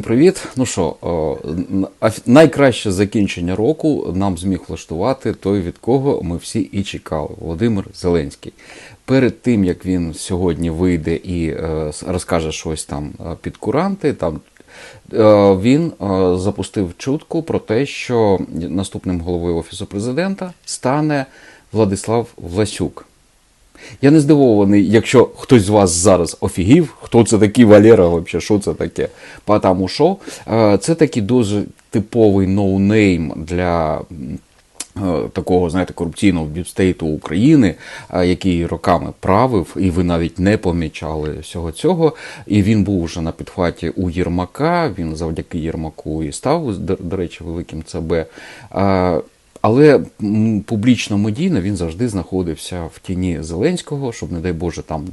Всім привіт. Ну що, о, найкраще закінчення року нам зміг влаштувати той, від кого ми всі і чекали Володимир Зеленський. Перед тим як він сьогодні вийде і е, розкаже щось там е, під куранти, там е, він е, запустив чутку про те, що наступним головою офісу президента стане Владислав Власюк. Я не здивований, якщо хтось з вас зараз офігів, хто це такий Валера, вообще, що це таке. Потому що е, це такий дуже типовий ноунейм для е, такого, знаєте, корупційного біпстейту України, е, який роками правив, і ви навіть не помічали всього цього. І він був вже на підхваті у Єрмака. Він завдяки Єрмаку і став, до речі, великим ЦБ. Але публічно медійно він завжди знаходився в тіні Зеленського, щоб, не дай Боже, там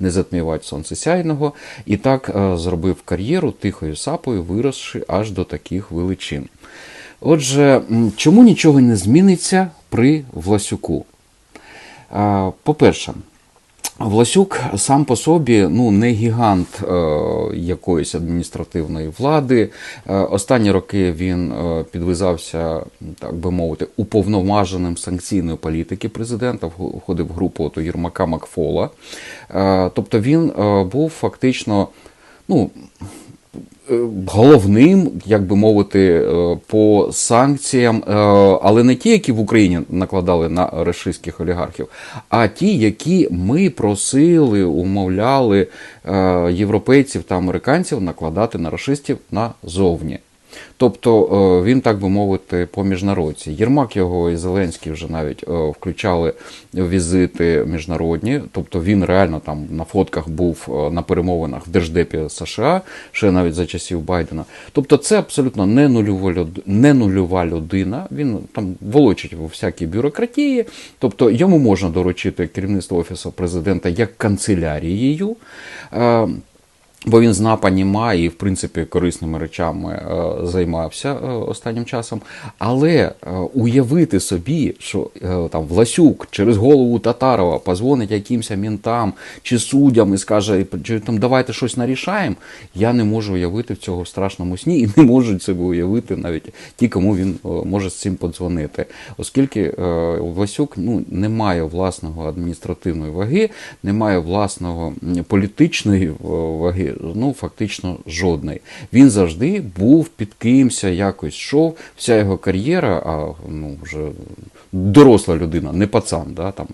не затмівати сонцесяйного. І так е, зробив кар'єру тихою сапою, виросши аж до таких величин. Отже, чому нічого не зміниться при Власюку? Е, По-перше, Власюк сам по собі ну, не гігант е, якоїсь адміністративної влади. Е, останні роки він е, підвизався, так би мовити, уповноваженим санкційної політики президента, вх- входив в групу ото Єрмака Макфола. Е, тобто він е, був фактично. Ну, головним, як би мовити, е, по санкціям, е, але не ті, які в Україні накладали на рашистських олігархів, а ті, які ми просили, умовляли е, європейців та американців накладати на рашистів назовні. Тобто е, він, так би мовити, по міжнародці. Єрмак його і Зеленський вже навіть е, включали візити міжнародні. Тобто він реально там на фотках був е, на перемовинах в Держдепі США, ще навіть за часів Байдена. Тобто це абсолютно не нульова, люд- не нульова людина. Він там волочить у всякій бюрократії. Тобто йому можна доручити керівництво офісу президента як канцелярією. Бо він зна, понімає і, в принципі, корисними речами е, займався е, останнім часом. Але е, уявити собі, що там Власюк через голову Татарова позвонить якимось мінтам чи суддям і скаже, чи там давайте щось нарішаємо, я не можу уявити в цього страшному сні і не можуть себе уявити навіть ті, кому він може з цим подзвонити. Оскільки Власюк ну, не має власного адміністративної ваги, не має власного політичної е, ну фактично жодної. Він завжди був під кимсь, якось йшов. Вся його кар'єра, а ну вже доросла людина, не пацан, да, там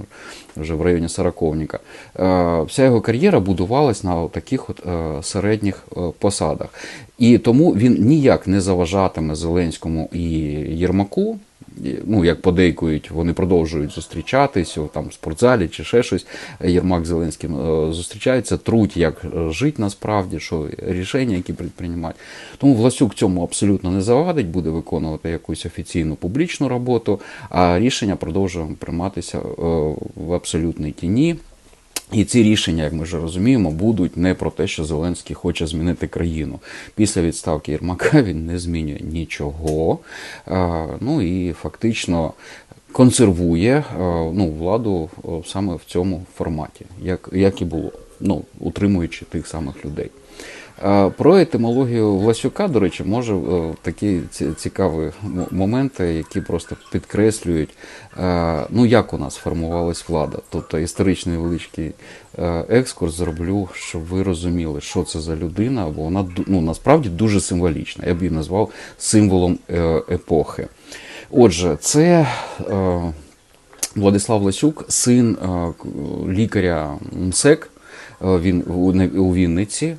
вже в районі сороковника. Е, Вся його кар'єра будувалась на таких от е, середніх е, посадах. І тому він ніяк не заважатиме Зеленському і Єрмаку. Ну, як подейкують, вони продовжують зустрічатись о, там в спортзалі чи ще щось. Єрмак Зеленським зустрічається. зустрічаються, труть, як е, жити насправді, що рішення, які предприймають. Тому Власюк цьому абсолютно не завадить, буде виконувати якусь офіційну публічну роботу, а рішення продовжує прийматися е, в абсолютній тіні. І ці рішення, як ми вже розуміємо, будуть не про те, що Зеленський хоче змінити країну. Після відставки Єрмака він не змінює нічого. Е, Ну і фактично консервує е, ну, владу е, саме в цьому форматі, як, як і було, ну, утримуючи тих самих людей. Про етимологію Власюка, до речі, може е, такі цікаві моменти, які просто підкреслюють, е, ну як у нас формувалась влада. Тобто історичний величкий е, екскурс зроблю, щоб ви розуміли, що це за людина, бо вона ну, насправді дуже символічна. Я б її назвав символом епохи. Отже, це. Владислав Ласюк, син лікаря МСЕК, він у Вінниці.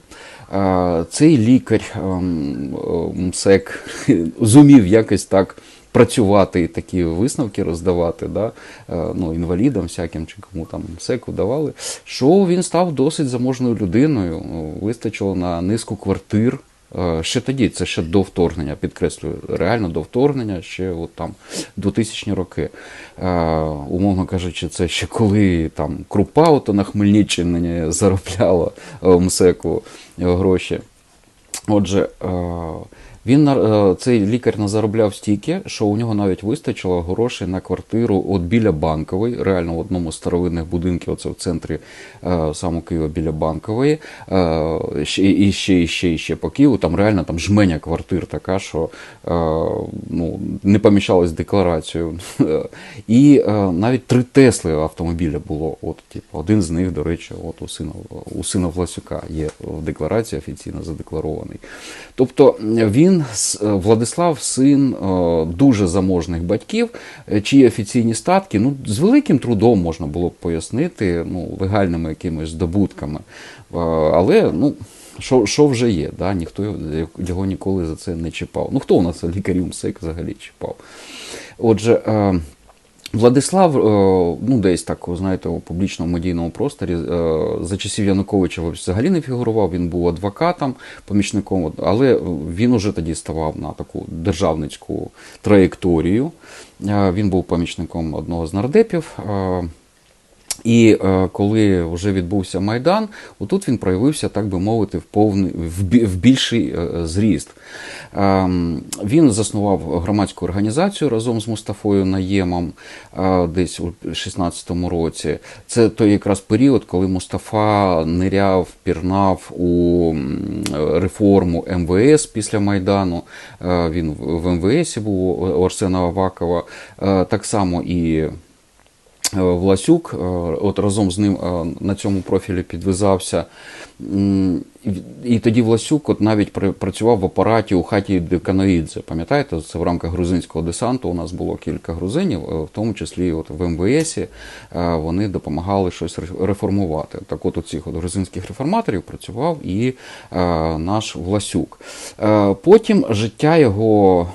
Е, Цей лікар ем, е, МСЕК зумів якось так працювати і такі висновки роздавати да, е, ну, інвалідам, всяким чи кому там МСЕК давали, що він став досить заможною людиною. Вистачило на низку квартир. Е, Ще тоді, це ще до вторгнення, підкреслюю, реально до вторгнення, ще от там 2000 роки. Е, умовно кажучи, це ще коли там крупа ото на Хмельниччині заробляла е, МСЕКу гроші. Отже, Він е, цей лікар назаробляв стільки, що у нього навіть вистачило грошей на квартиру от біля банкової, реально в одному з старовинних будинків, оце в центрі е, самого Києва біля банкової. Е, і ще, і ще, і ще по Києву. Там реально там жменя квартир така, що ну, не поміщалась в декларацію. І навіть три Тесли автомобіля було. От, типу, один з них, до речі, от у сина, у сина Власюка є в декларації офіційно задекларований. Тобто він, с- е, Владислав, син е, дуже заможних батьків, е, чиї офіційні статки ну, з великим трудом можна було б пояснити ну, легальними якимись здобутками. Але ну, що, що вже є, да? ніхто його ніколи за це не чіпав. Ну хто у нас лікарів МСЕК взагалі чіпав? Отже. Владислав, е, ну десь так, знаєте, у публічному медійному просторі е, за часів Януковича взагалі не фігурував. Він був адвокатом, помічником, але він уже тоді ставав на таку державницьку траєкторію. Е, Він був помічником одного з нардепів. Е, І е, коли вже відбувся Майдан, отут він проявився, так би мовити, в повний в, більший е, зріст. Ем, він заснував громадську організацію разом з Мустафою Наємом е, десь у 16-му році. Це той якраз період, коли Мустафа ниряв, пірнав у реформу МВС після Майдану. Е, Він в МВС був у Арсена Авакова. Е, Так само і е, Власюк, е, от разом з ним е, на цьому профілі підв'язався. М, і- тоді Власюк от навіть працював в апараті у хаті Деканоїдзе. Пам'ятаєте, це в рамках грузинського десанту. У нас було кілька грузинів, е, в тому числі от в МВСі е, вони допомагали щось ре- реформувати. Так от у цих от грузинських реформаторів працював і е, наш Власюк. Е, Потім життя його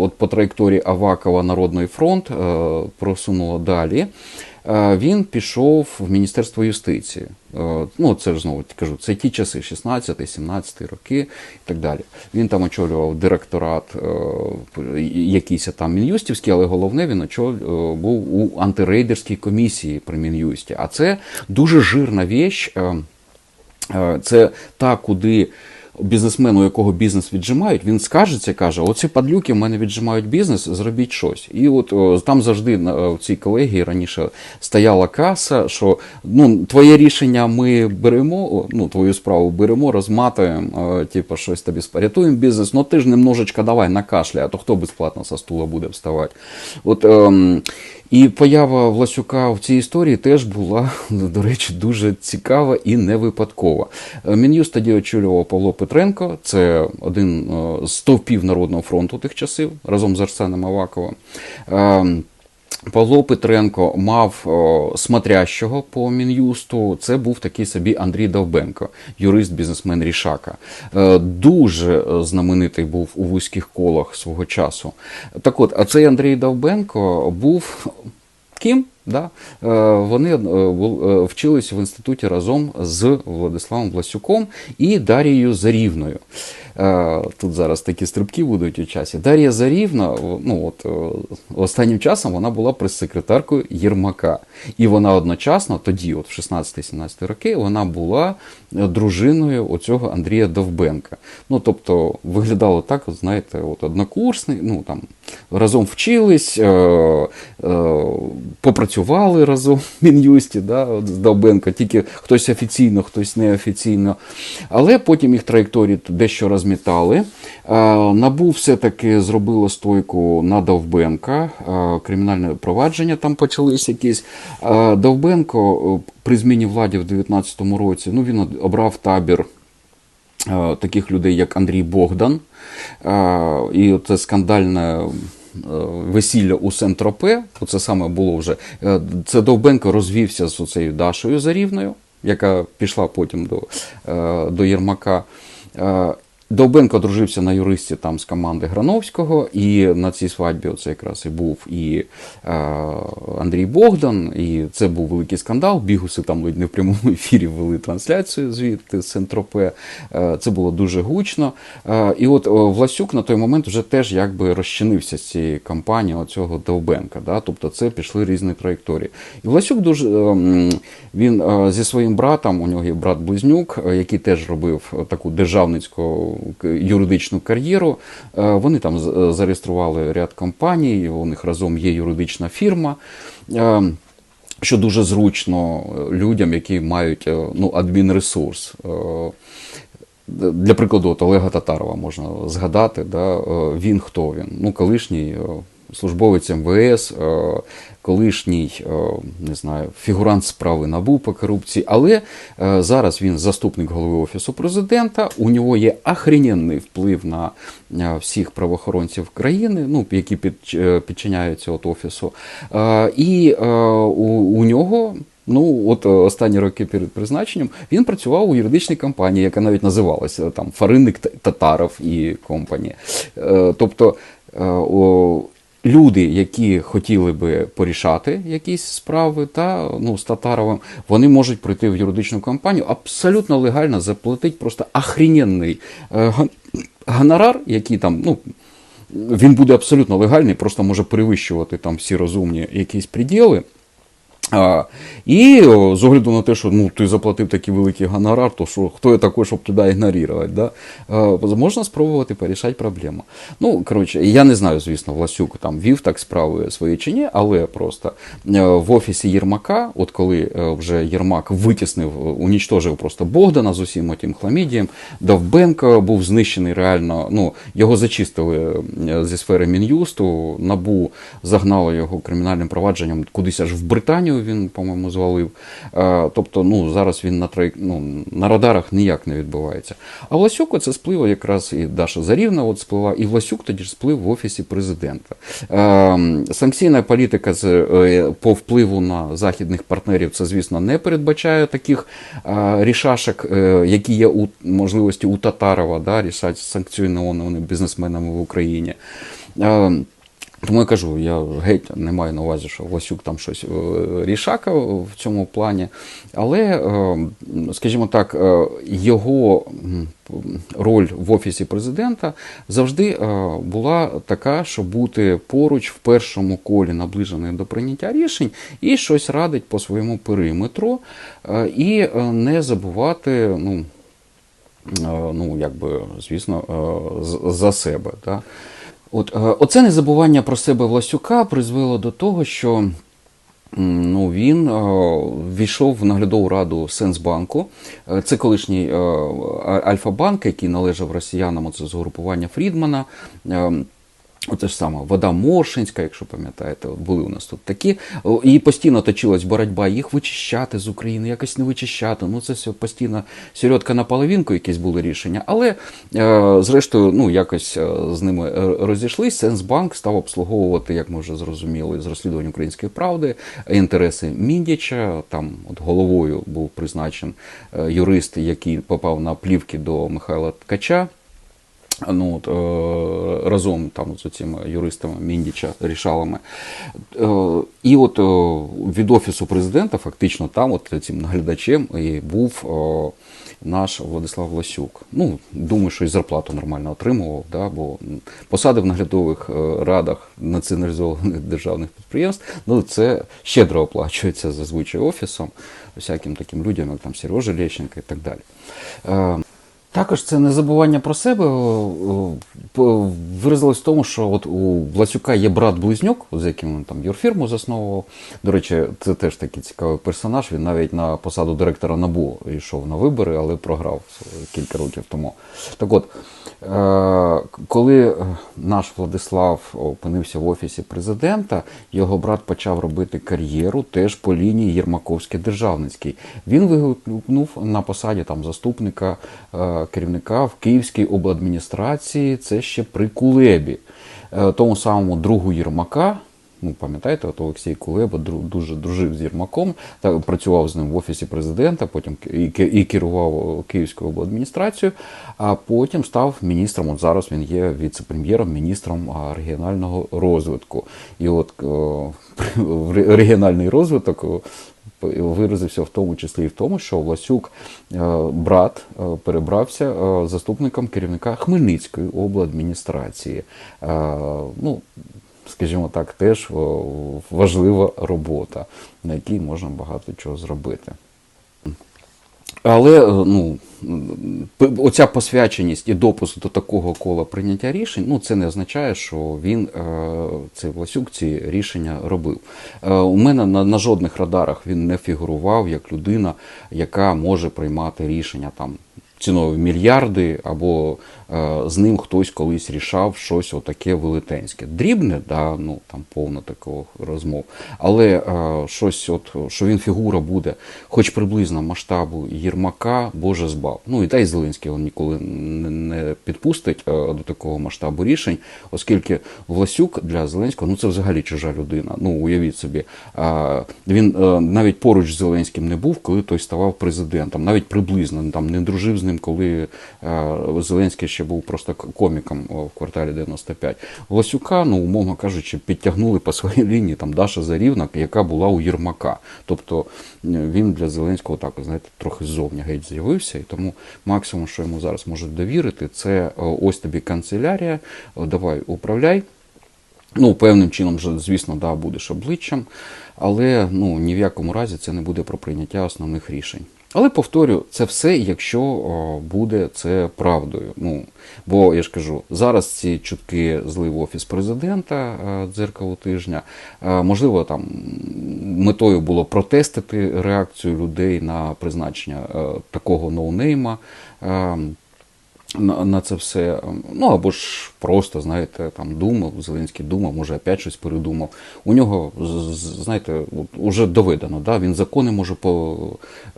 от по траєкторії Авакова Народний фронт е, просунуло далі. Е, Він пішов в Міністерство юстиції. Е, Ну, це ж знову кажу, це ті часи, 16-17 роки і так далі. Він там очолював директорат е, якийсь там Мін'юстівський, але головне він був у антирейдерській комісії при Мін'юсті. А це дуже жирна віч. Це та, куди бізнесмен, у якого бізнес віджимають, він скаржиться, каже: оці падлюки в мене віджимають бізнес, зробіть щось. І от там завжди в цій колегії раніше стояла каса, що ну, твоє рішення ми беремо, ну, твою справу беремо, розматуємо, типу, щось тобі спорятуємо бізнес, ну ти ж немножечко давай накашляй, а то хто безплатно со стула буде вставати. От, ем, і поява Власюка в цій історії теж була, до речі, дуже цікава і не випадкова. Е, Мін'юст тоді очолював Павло Петренко, це один е, з стовпів Народного фронту тих часів, разом з Арсеном Аваковим. Ем, Павло Петренко мав о, смотрящого по мін'юсту. Це був такий собі Андрій Довбенко, юрист, бізнесмен Рішака. Е, Дуже е, знаменитий був у вузьких колах свого часу. Так от, а цей Андрій Довбенко був ким? Да? Е, Вони е, е, вчились в інституті разом з Владиславом Власюком і Дарією Зарівною. Тут зараз такі стрибки будуть у часі. Дар'я Зарівна, ну от останнім часом вона була прес-секретаркою Єрмака. І вона одночасно, тоді, от в 16-17 роки, вона була дружиною оцього Андрія Довбенка. Ну, тобто, виглядало так, знаєте, от однокурсник, ну там разом вчились, е, е, попрацювали разом в Мін'юсті, да, з Довбенко, тільки хтось офіційно, хтось неофіційно. Але потім їх траєкторії дещо розмітали. Е, Набу все-таки зробило стойку на Довбенка, кримінальне провадження там почались якісь. Довбенко при зміні владі в 19-му році ну, він обрав табір таких людей, як Андрій Богдан. І це скандальне. е, Весілля у Сентропе, це саме було вже. е, Це Довбенко розвівся з оцею Дашою Зарівною, яка пішла потім до, е, до Єрмака. Е, Довбенко дружився на юристі там з команди Грановського, і на цій свадьбі оце якраз і був і е, Андрій Богдан, і це був великий скандал. Бігуси там ледь не в прямому ефірі вели трансляцію звідти з Сентропе. Е, це було дуже гучно. Е, і от Власюк на той момент вже теж якби розчинився з цієї кампанії оцього Довбенка. Да? Тобто це пішли різні траєкторії. І Власюк дуже е, він е, зі своїм братом, у нього є брат Близнюк, е, який теж робив таку державницьку юридичну кар'єру. Е, Вони там е, зареєстрували ряд компаній, у них разом є юридична фірма. Е, Що дуже зручно людям, які мають ну, адмінресурс. Для прикладу, от Олега Татарова можна згадати. Да? Він хто він? Ну, колишній службовець МВС, е, колишній е, не знаю, фігурант справи НАБУ по корупції. Але е, зараз він заступник голови Офісу президента. У нього є охрененний вплив на всіх правоохоронців країни, ну, які підчиняються от офісу. І у, нього. Ну, от останні роки перед призначенням він працював у юридичній компанії, яка навіть називалася там Фаринник Татаров і компанія. Тобто люди, які хотіли би порішати якісь справи та ну, з Татаровим, вони можуть прийти в юридичну компанію, абсолютно легально заплатити просто охрененний е, гонорар, який там, ну. Він буде абсолютно легальний, просто може перевищувати там всі розумні якісь приділи. А, і з огляду на те, що ну, ти заплатив такий великий гонорар, то що хто я такий, щоб тебе ігнорувати, да? а, можна спробувати порішати проблему. Ну, коротше, я не знаю, звісно, Власюк там вів так справи свої чи ні, але просто е, в офісі Єрмака, от коли е, вже Єрмак витіснив, е, унічтожив просто Богдана з усім отим хламідієм, Довбенко був знищений реально, ну, його зачистили зі сфери Мін'юсту, НАБУ загнало його кримінальним провадженням кудись аж в Британію він, по-моєму, звалив. Тобто, ну, зараз він на, трай... ну, на радарах ніяк не відбувається. А Власюк це сплив якраз і Даша Зарівна от сплила, і Власюк тоді ж сплив в офісі президента. Санкційна політика е, по впливу на західних партнерів, це, звісно, не передбачає таких рішашок, е, які є у можливості у Татарова, да, рішати санкціонованими бізнесменами в Україні. Тому я кажу, я геть не маю на увазі, що Власюк там щось е, рішака в цьому плані. Але, е, скажімо так, е, його роль в офісі президента завжди була така, щоб бути поруч в першому колі наближений до прийняття рішень і щось радить по своєму периметру, і не забувати, ну, ну якби, звісно, за себе. Да? От, е, оце незабування про себе Власюка призвело до того, що ну, він е, війшов в наглядову раду Сенсбанку. Е, Це колишній Альфа-банк, який належав росіянам, це з групування Фрідмана. Оце ж саме вода Моршинська, якщо пам'ятаєте, були у нас тут такі. І постійно точилась боротьба, їх вичищати з України, якось не вичищати. Ну це все постійно сільотка на половинку, якісь були рішення. Але е, зрештою, ну якось е, з ними е, розійшлись. Сенсбанк став обслуговувати, як ми вже зрозуміли, з розслідувань української правди інтереси Міндіча. Там от головою був призначен е, юрист, який попав на плівки до Михайла Ткача. Ну, от, е, разом там з цими юристами Міндіча рішалами. Е, і от е, від офісу президента, фактично, там, от цим наглядачем, і був наш Владислав Власюк. Ну, думаю, що і зарплату нормально отримував, да, бо посади в наглядових радах націоналізованих державних підприємств, ну, це щедро оплачується зазвичай офісом, всяким таким людям, як там Сережа Лещенко і так далі. Е, також це не забування про себе о, по- виразилось в тому, що от у Власюка є брат-близнюк, з яким він там юрфірму засновував. До речі, це теж такий цікавий персонаж. Він навіть на посаду директора НАБУ йшов на вибори, але програв кілька років тому. Так от, е, коли е, наш Владислав опинився в офісі президента, його брат почав робити кар'єру теж по лінії Єрмаковський державницький. Він вигукнув на посаді там заступника е, керівника в Київській обладміністрації. Це ще при Кулебі, Е, тому самому другу Єрмака. Ну, пам'ятаєте, от Олексій Кулеба дуже дружив з Єрмаком, та працював з ним в офісі президента, потім і, керував Київською обладміністрацією, а потім став міністром. От зараз він є віце-прем'єром, міністром регіонального розвитку. І от о, в регіональний розвиток виразився в тому числі і в тому, що Власюк, е, брат, е, перебрався е, заступником керівника Хмельницької обладміністрації. Е, Ну, скажімо так, теж важлива робота, на якій можна багато чого зробити. Але е, ну, оця посвяченість і допуск до такого кола прийняття рішень, ну це не означає, що він е, цей Власюк ці рішення робив. Е, У мене на, на жодних радарах він не фігурував як людина, яка може приймати рішення там. Ціною в мільярди, або е, з ним хтось колись рішав щось отаке велетенське. Дрібне, да, ну там повно такого розмов. Але е, щось, от, що він фігура буде, хоч приблизно масштабу Єрмака, Боже збав. Ну і та й Зеленський він ніколи не, підпустить е, до такого масштабу рішень, оскільки Власюк для Зеленського ну це взагалі чужа людина. Ну уявіть собі, він навіть поруч з Зеленським не був, коли той ставав президентом, навіть приблизно там не дружив з ним, коли е, Зеленський ще був просто коміком в кварталі 95. Власюка, ну умовно кажучи, підтягнули по своїй лінії там Даша Зарівна, яка була у Єрмака. Тобто він для Зеленського так, знаєте, трохи ззовні геть з'явився, і тому максимум, що йому зараз можуть довірити, це ось тобі канцелярія, давай управляй. Ну, певним чином, звісно, да, будеш обличчям, але ну, ні в якому разі це не буде про прийняття основних рішень. Але повторю, це все, якщо буде це правдою. Ну, бо я ж кажу, зараз ці чутки злив офіс президента е, дзеркало тижня. Е, Можливо, там метою було протестити реакцію людей на призначення е, такого ноунейма. Е, на, на це все. Ну або ж просто, знаєте, там думав, Зеленський думав, може опять щось передумав. У нього, знаєте, от уже доведено, да? він закони може по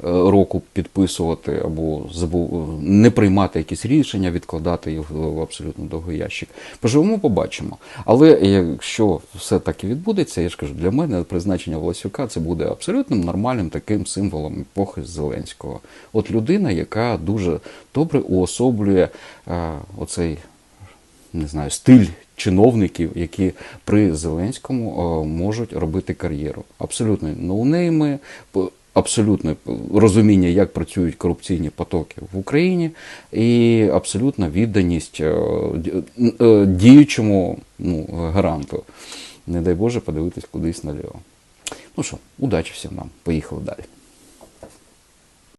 е, року підписувати або забув не приймати якісь рішення, відкладати їх в абсолютно довгий ящик. Поживемо, побачимо. Але якщо все так і відбудеться, я ж кажу, для мене призначення Власюка це буде абсолютно нормальним таким символом епохи Зеленського. От людина, яка дуже добре уособлює е, оцей не знаю, стиль чиновників, які при Зеленському е, можуть робити кар'єру. Абсолютно ноунейми, абсолютне розуміння, як працюють корупційні потоки в Україні, і абсолютна відданість е, діючому ну, гаранту. Не дай Боже подивитись кудись наліво. Ну що, удачі всім нам. Поїхали далі.